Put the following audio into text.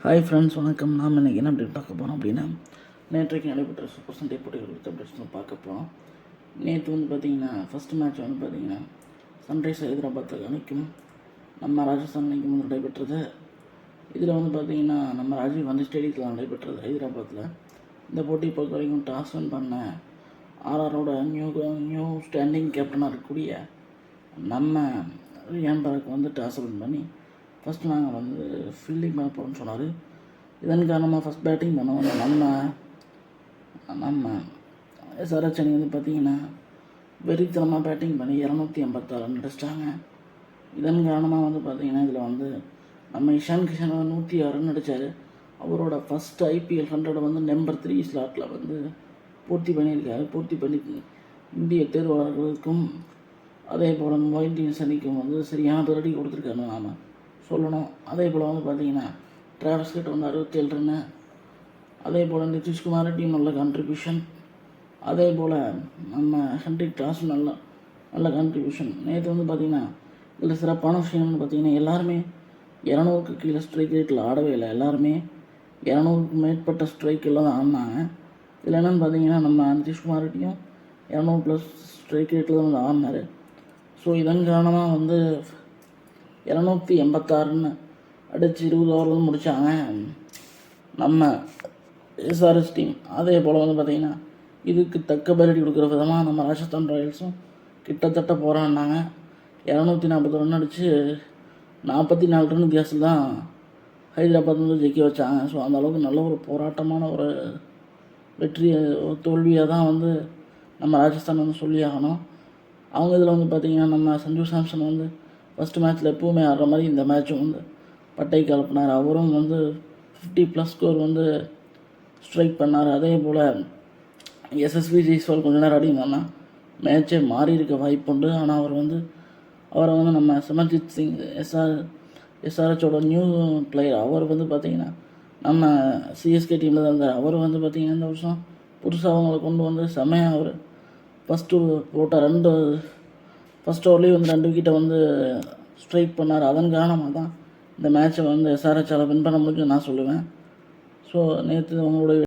Hi friends வணக்கம். நாம் இன்றைக்கி என்ன அப்படி பார்க்க போகிறோம் அப்படின்னா நேற்றைக்கு நடைபெற்ற சூப்பர் சண்டே போட்டிகள் குறித்த அப்டேட்ஸ் பார்க்க போகிறோம் நேற்று வந்து பார்த்திங்கன்னா ஃபஸ்ட் மேட்ச் வந்து பார்த்திங்கன்னா சன்ரைஸ் ஹைதராபாத் அணிக்கும் நம்ம ராஜஸ்தான் அணிக்கும் வந்து நடைபெற்றது. இதில் வந்து பார்த்திங்கன்னா நம்ம ராஜீவ் வந்து ஸ்டேடியத்தில் நடைபெற்றது ஹைதராபாத்தில் இந்த போட்டி பொறுத்த வரைக்கும் டாஸ் வின் பண்ண ஆர்ஆரோட நியூ நியூ ஸ்டாண்டிங் கேப்டனாக இருக்கக்கூடிய நம்ம ரியான் வந்து டாஸ் வின் பண்ணி ஃபஸ்ட் நாங்கள் வந்து ஃபீல்டிங் பண்ண போகிறோம்னு சொன்னார். இதன் காரணமாக ஃபஸ்ட் பேட்டிங் பண்ணவங்க நம்ம நம்ம எஸ்ஆர்எச் அணி வந்து பார்த்திங்கன்னா வெறித்தனமாக பேட்டிங் பண்ணி இரநூத்தி ஐம்பத்தாறு ரன் அடிச்சிட்டாங்க. இதன் காரணமாக வந்து பார்த்திங்கன்னா இதில் வந்து நம்ம இஷான் கிஷன் நூற்றி ஆறு ரன் அடித்தார் அவரோட ஃபஸ்ட் ஐபிஎல் ஹண்ட்ரட் வந்து நம்பர் த்ரீ ஸ்லாட்டில் வந்து பூர்த்தி பண்ணியிருக்காரு. பூர்த்தி பண்ணி இந்திய தேர்வாளர்களுக்கும் அதே போல் மும்பை சனிக்கும் அணிக்கும் வந்து சரியான பதிலடி கொடுத்துருக்காரு நாம். சொல்லணும். அதே போல் வந்து பார்த்தீங்கன்னா டிராவல்ஸ் கிட்ட வந்து அறுபத்தேழு ரன்னு அதே போல் நிதிஷ்குமார் டீம் நல்ல கான்ட்ரிபியூஷன் அதே போல் நம்ம ஹென்ரிக் டாஸ் நல்ல நல்ல கான்ட்ரிபியூஷன் நேற்று வந்து பார்த்திங்கன்னா இதில் சிறப்பான விஷயம்னு பார்த்தீங்கன்னா எல்லாருமே இரநூறுக்கு கீழே ஸ்ட்ரைக் ரேட்டில் ஆடவே இல்லை. எல்லாருமே இரநூறுக்கு மேற்பட்ட ஸ்ட்ரைக்கில் தான் ஆடினாங்க. இதில் என்னென்னு பார்த்தீங்கன்னா நம்ம நிதிஷ்குமார்கிட்டையும் இரநூறு ப்ளஸ் ஸ்ட்ரைக் ரேட்டில் தான் வந்து ஆடினார். ஸோ இதன் காரணமாக வந்து இரநூத்தி எண்பத்தாறுன்னு அடித்து இருபது ஓவரில் முடித்தாங்க நம்ம எஸ்ஆர்எஸ் டீம் அதே போல் வந்து பார்த்திங்கன்னா இதுக்கு தக்க பதிலடி கொடுக்குற விதமாக நம்ம ராஜஸ்தான் ராயல்ஸும் கிட்டத்தட்ட போராடினாங்க. இரநூத்தி நாற்பது ரன் அடித்து நாற்பத்தி நாலு ரன் வித்தியாசத்தில் தான் ஹைதராபாத் வந்து ஜெயிக்க வச்சாங்க. ஸோ அந்த அளவுக்கு நல்ல ஒரு போராட்டமான ஒரு வெற்றி ஒரு தான் வந்து நம்ம ராஜஸ்தான் வந்து சொல்லி ஆகணும் அவங்க இதில் வந்து பார்த்திங்கன்னா நம்ம சஞ்சு சாம்சன் வந்து ஃபஸ்ட்டு மேட்ச்சில் எப்போவுமே ஆடுற மாதிரி இந்த மேட்சும் வந்து பட்டை கலப்பினார். அவரும் வந்து ஃபிஃப்டி ப்ளஸ் ஸ்கோர் வந்து ஸ்ட்ரைக் பண்ணார். அதே போல் எஸ்எஸ்வி ஜெய்ஸ்வால் கொஞ்ச நேரம் அடிங்கன்னா மேட்சே மாறி இருக்க வாய்ப்பு உண்டு. ஆனால் அவர் வந்து அவரை வந்து நம்ம சிமர்ஜித் சிங் எஸ்ஆர் எஸ்ஆர்ஹெச்சோட நியூ பிளேயர் அவர் வந்து பார்த்திங்கன்னா நம்ம சிஎஸ்கே டீமில் தான் இருந்தார். அவர் வந்து பார்த்திங்கன்னா இந்த வருஷம் புதுசாக அவங்களை கொண்டு வந்து செமையாக அவர் ஃபஸ்ட்டு போட்ட ரெண்டு ஃபஸ்ட் ஓவர்லேயும் வந்து ரெண்டு விக்கெட்டை வந்து ஸ்ட்ரைக் பண்ணார். அதன் காரணமாக தான் இந்த மேட்ச்சை வந்து எஸ்ஆர்ஹெச்சால் வின் பண்ண முடியும்னு நான் சொல்லுவேன். ஸோ நேற்று அவங்களுடைய